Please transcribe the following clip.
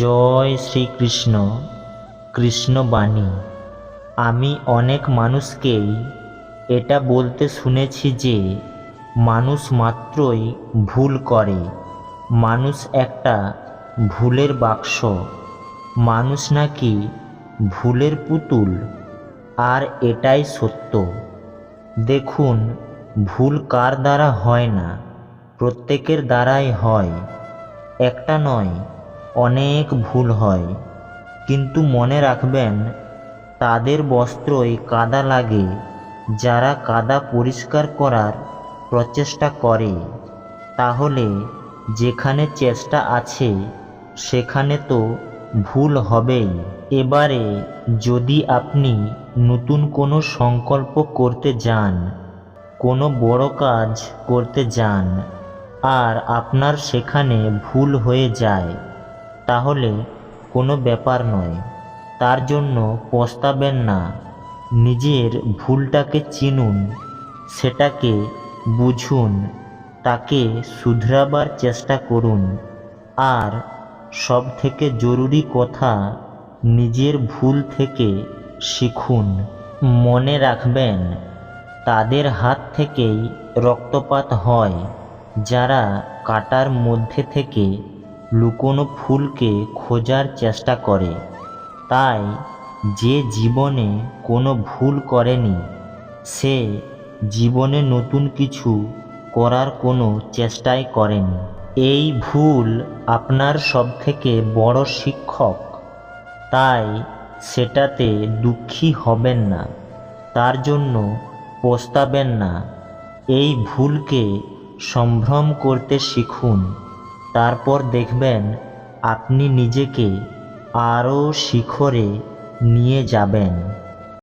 জয় শ্রীকৃষ্ণ কৃষ্ণবাণী আমি অনেক মানুষকেই এটা বলতে শুনেছি যে, মানুষ মাত্রই ভুল করে। মানুষ একটা ভুলের বাক্স। মানুষ নাকি ভুলের পুতুল। আর এটাই সত্য। দেখুন, ভুল কার দ্বারা হয় না? প্রত্যেকের দ্বারাই হয়। একটা নয় অনেক ভুল হয়। কিন্তু মনে রাখবেন, তাদের বস্ত্রই কাদা লাগে। যারা কাদা পরিষ্কার করার প্রচেষ্টা করে, তাহলে যেখানে চেষ্টা আছে, সেখানে তো ভুল হবেই। এবারে যদি আপনি নতুন কোনো সংকল্প করতে যান, কোনো বড় কাজ করতে যান, আর আপনার সেখানে ভুল হয়ে যায় তাহলে কোনো ব্যাপার নয়। তার জন্য পস্তাবেন না। নিজের ভুলটাকে চিনুন, সেটাকে বুঝুন, তাকে শুধরাবার চেষ্টা করুন। আর সব থেকে জরুরি কথা, নিজের ভুল থেকে শিখুন। মনে রাখবেন, তাদের হাত থেকেই রক্তপাত হয়। যারা কাটার মধ্যে থেকে লুকোনো ফুলকে খোঁজার চেষ্টা করে। তাই যে জীবনে কোনো ভুল করেনি, সে জীবনে নতুন কিছু করার কোনো চেষ্টাই করেনি। এই ভুল আপনার সবথেকে বড় শিক্ষক। তাই সেটাতে দুঃখী হবেন না, তার জন্য পস্তাবেন না। এই ভুলকে সম্ভ্রম করতে শিখুন। তারপর দেখবেন আপনি নিজেকে আরও শিখরে নিয়ে যাবেন।